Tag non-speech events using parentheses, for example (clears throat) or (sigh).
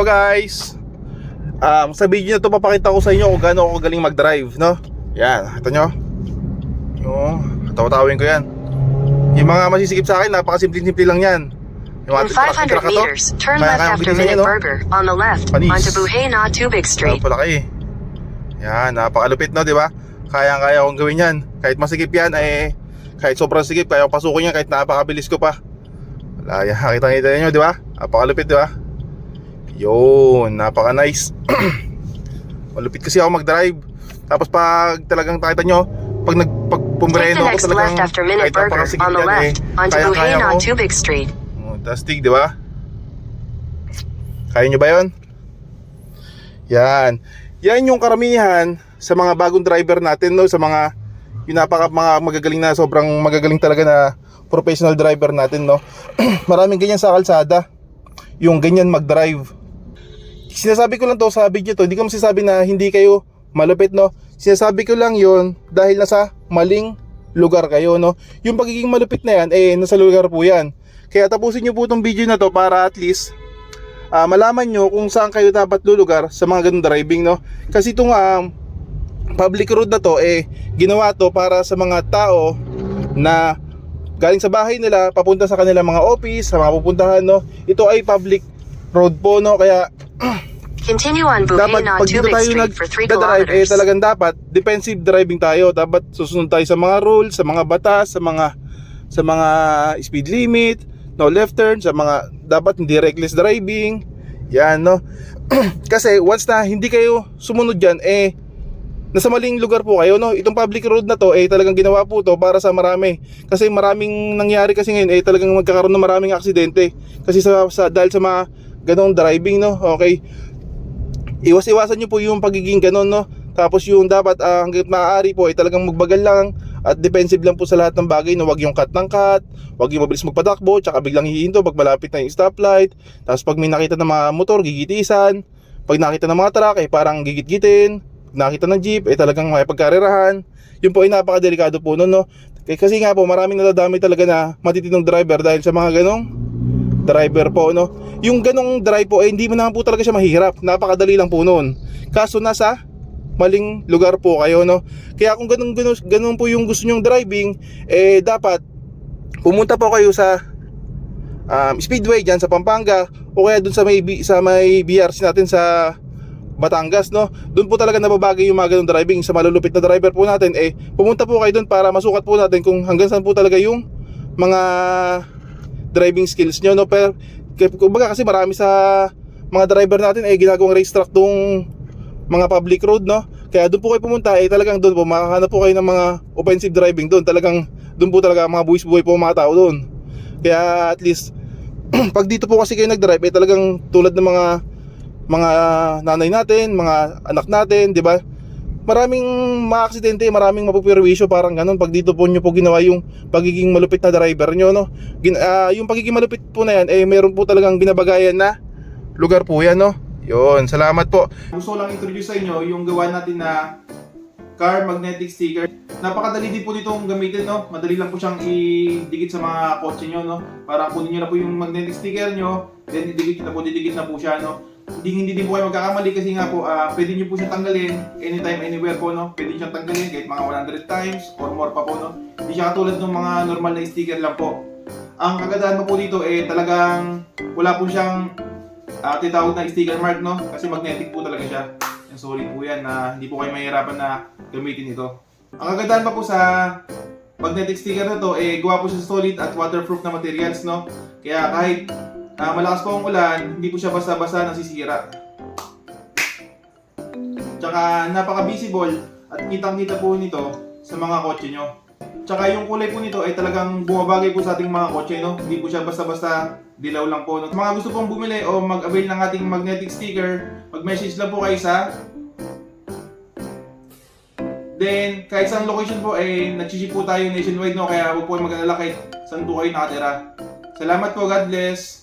So guys, um, sa video na to papakita ko sa inyo kung gaano ako galing mag-drive, no? Yan, ito nyo. Yung, tawa-tawin ko yan. Yung mga masisikip sa akin, napakasimple-simple lang yan. Yung In ating truck- 500 truck na to, meters, turn kaya- left after Minute no? Burger on the left Panis. onto Buhena Tubig Street. Street. palaki. Yan, napakalupit no, di ba? Kaya-kaya kong gawin yan. Kahit masikip yan, eh, kahit sobrang sikip, kaya kong pasukin yan, kahit napakabilis ko pa. Wala yan, nakita nyo, di ba? Napakalupit, di ba? Yun, napaka-nice. (clears throat) Malupit kasi ako mag-drive. Tapos pag talagang nakita nyo, pag nag pag pumreno ako talagang kahit on the yan, eh, left onto kaya-kaya Buhena ko. Street. Oh, di ba? Kaya nyo ba yon? Yan. Yan yung karamihan sa mga bagong driver natin, no? Sa mga, yung napaka mga magagaling na, sobrang magagaling talaga na professional driver natin, no? (clears throat) Maraming ganyan sa kalsada. Yung ganyan mag-drive. Sinasabi ko lang to sa video to, hindi ko masasabi na hindi kayo malupit, no? Sinasabi ko lang yon dahil nasa maling lugar kayo, no? Yung pagiging malupit na yan, eh, nasa lugar po yan. Kaya tapusin nyo po itong video na to para at least ah, malaman nyo kung saan kayo dapat lulugar sa mga ganung driving, no? Kasi itong um, public road na to, eh, ginawa to para sa mga tao na galing sa bahay nila, papunta sa kanilang mga office, sa mga pupuntahan, no? Ito ay public road po, no? Kaya Continue on dapat Buhena pag dito Tubig tayo Street for 3 nag-drive, eh kilometers. talagang dapat defensive driving tayo. Dapat susunod tayo sa mga rules, sa mga batas, sa mga sa mga speed limit, no left turn, sa mga dapat hindi reckless driving. Yan, no? (clears throat) Kasi once na hindi kayo sumunod diyan eh nasa maling lugar po kayo no itong public road na to eh talagang ginawa po to para sa marami kasi maraming nangyari kasi ngayon eh talagang magkakaroon ng maraming aksidente kasi sa, sa dahil sa mga ganong driving no? Okay. Iwas-iwasan nyo po yung pagiging ganon no? Tapos yung dapat ah, hanggat maaari po ay talagang magbagal lang at defensive lang po sa lahat ng bagay no? Wag yung cut ng cut wag yung mabilis magpatakbo tsaka biglang hihinto pag malapit na yung stoplight. Tapos pag may nakita ng mga motor gigitisan pag nakita ng mga truck eh parang gigit-gitin. Nakita ng jeep eh talagang may pagkarerahan yun po ay napakadelikado po nun no? Kaya- kasi nga po maraming nadadami talaga na matitinong driver dahil sa mga ganong driver po no yung ganong drive po eh hindi mo naman po talaga siya mahirap. Napakadali lang po noon kaso nasa maling lugar po kayo no? Kaya kung ganun, ganun, ganun po yung gusto nyong driving eh dapat pumunta po kayo sa um, speedway dyan sa Pampanga o kaya dun sa may, sa may BRC natin sa Batangas no? Doon po talaga nababagay yung mga ganung driving. Sa malulupit na driver po natin eh pumunta po kayo doon para masukat po natin kung hanggang saan po talaga yung mga driving skills nyo no? Pero kumbaga kasi marami sa mga driver natin eh ginagawang racetrack tong mga public road no? Kaya doon po kayo pumunta eh talagang doon po makakahanap po kayo ng mga offensive driving doon. Talagang doon po talaga mga buwis buhay po mga tao doon. Kaya at least (clears throat) pag dito po kasi kayo nag-drive eh talagang tulad ng mga mga nanay natin, mga anak natin, 'di ba? Maraming mga aksidente, maraming mapupirwisyo parang ganun pag dito po nyo po ginawa yung pagiging malupit na driver nyo, no? Gin, ah, yung pagiging malupit po na yan, eh meron po talagang binabagayan na lugar po yan, no? Yun, salamat po. Gusto lang introduce sa inyo yung gawa natin na car magnetic sticker. Napakadali din po nitong gamitin, no? Madali lang po siyang idikit sa mga kotse nyo, no? Para kunin nyo na po yung magnetic sticker nyo, then didikit na po, didikit na po siya, no? Hindi, hindi din po kayo magkakamali kasi nga po, ah, pwede nyo po siyang tanggalin anytime, anywhere po, no? Pwede siyang tanggalin kahit mga 100 times or more pa po, no? Hindi siya katulad ng mga normal na sticker lang po. Ang kagandahan pa po dito, eh, talagang wala po siyang uh, tinatawag na sticker mark, no? Kasi magnetic po talaga siya. Yung solid po yan na hindi po kayo mahirapan na gamitin ito. Ang kagandahan pa po sa magnetic sticker na to, eh, gawa po siya solid at waterproof na materials, no? Kaya kahit ah, malakas po ang ulan, hindi po siya basta-basta nasisira. Tsaka napaka-visible at kitang-kita po nito sa mga kotse nyo. Tsaka yung kulay po nito ay talagang bumabagay po sa ating mga kotse, no? Hindi po siya basta-basta dilaw lang po. No? Mga gusto pong bumili o mag-avail ng ating magnetic sticker, mag-message lang po kayo sa Then, kahit saan location po, eh, nag-ship po tayo nationwide, no? Kaya huwag po mag-alala kahit saan po kayo nakatira. Salamat po, God bless!